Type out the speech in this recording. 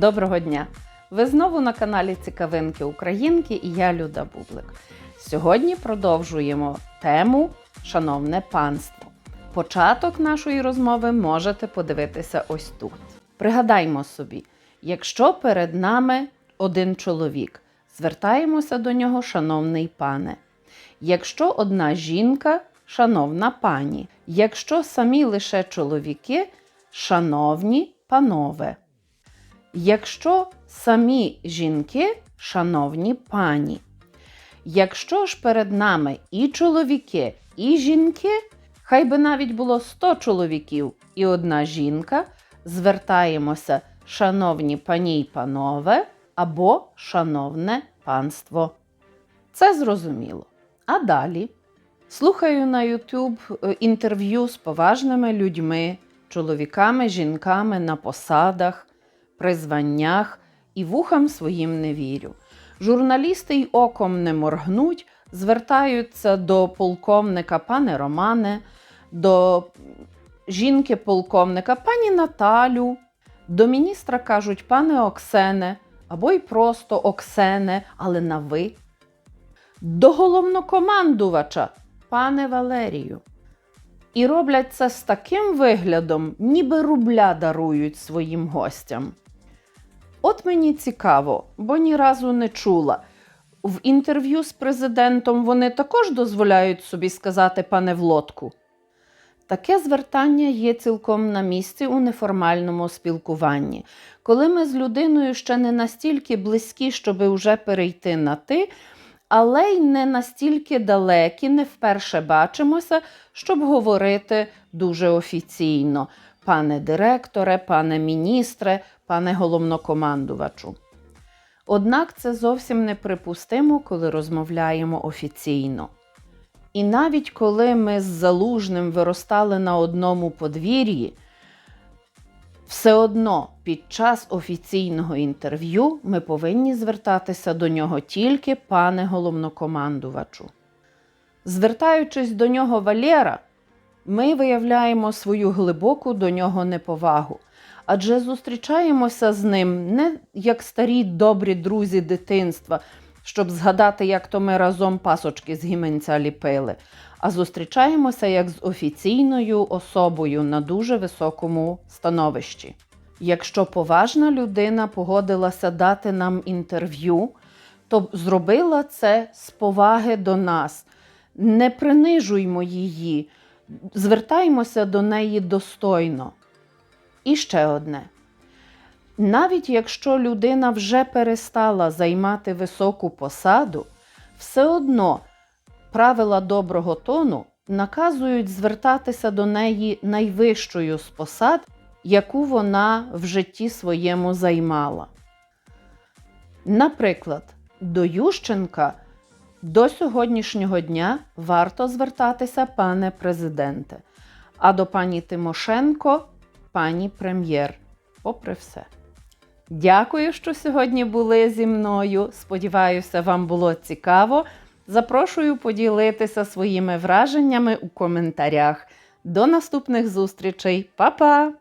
Доброго дня! Ви знову на каналі Цікавинки Українки і я Люда Бублик. Сьогодні продовжуємо тему Шановне панство. Початок нашої розмови можете подивитися ось тут. Пригадаймо собі, якщо перед нами один чоловік, звертаємося до нього, шановний пане. Якщо одна жінка, шановна пані. Якщо самі лише чоловіки, шановні панове. Якщо самі жінки, шановні пані. Якщо ж перед нами і чоловіки, і жінки, хай би навіть було 100 чоловіків і одна жінка, звертаємося, шановні пані й панове або шановне панство. Це зрозуміло. А далі слухаю на YouTube е, інтерв'ю з поважними людьми, чоловіками, жінками на посадах, при званнях і вухам своїм не вірю. Журналісти й оком не моргнуть, звертаються до полковника пане Романе, до жінки полковника пані Наталю, до міністра кажуть пане Оксене, або й просто Оксене, але на ви. До головнокомандувача, пане Валерію. І роблять це з таким виглядом, ніби рубля дарують своїм гостям. От мені цікаво, бо ні разу не чула. В інтерв'ю з президентом вони також дозволяють собі сказати пане в лодку. Таке звертання є цілком на місці у неформальному спілкуванні. Коли ми з людиною ще не настільки близькі, щоби вже перейти на ти, але й не настільки далекі, не вперше бачимося, щоб говорити дуже офіційно. Пане директоре, пане міністре, пане головнокомандувачу. Однак це зовсім неприпустимо, коли розмовляємо офіційно. І навіть коли ми з залужним виростали на одному подвір'ї, все одно під час офіційного інтерв'ю ми повинні звертатися до нього тільки пане головнокомандувачу. Звертаючись до нього Валєра, ми виявляємо свою глибоку до нього неповагу, адже зустрічаємося з ним не як старі добрі друзі дитинства, щоб згадати, як то ми разом пасочки з гіменця ліпили, а зустрічаємося як з офіційною особою на дуже високому становищі. Якщо поважна людина погодилася дати нам інтерв'ю, то зробила це з поваги до нас. Не принижуймо її, звертаємося до неї достойно. І ще одне. Навіть якщо людина вже перестала займати високу посаду, все одно правила доброго тону наказують звертатися до неї найвищою з посад, яку вона в житті своєму займала. Наприклад, до Ющенка до сьогоднішнього дня варто звертатися, пане президенте, а до пані Тимошенко пані прем'єр, попри все. Дякую, що сьогодні були зі мною. Сподіваюся, вам було цікаво. Запрошую поділитися своїми враженнями у коментарях. До наступних зустрічей, Па-па!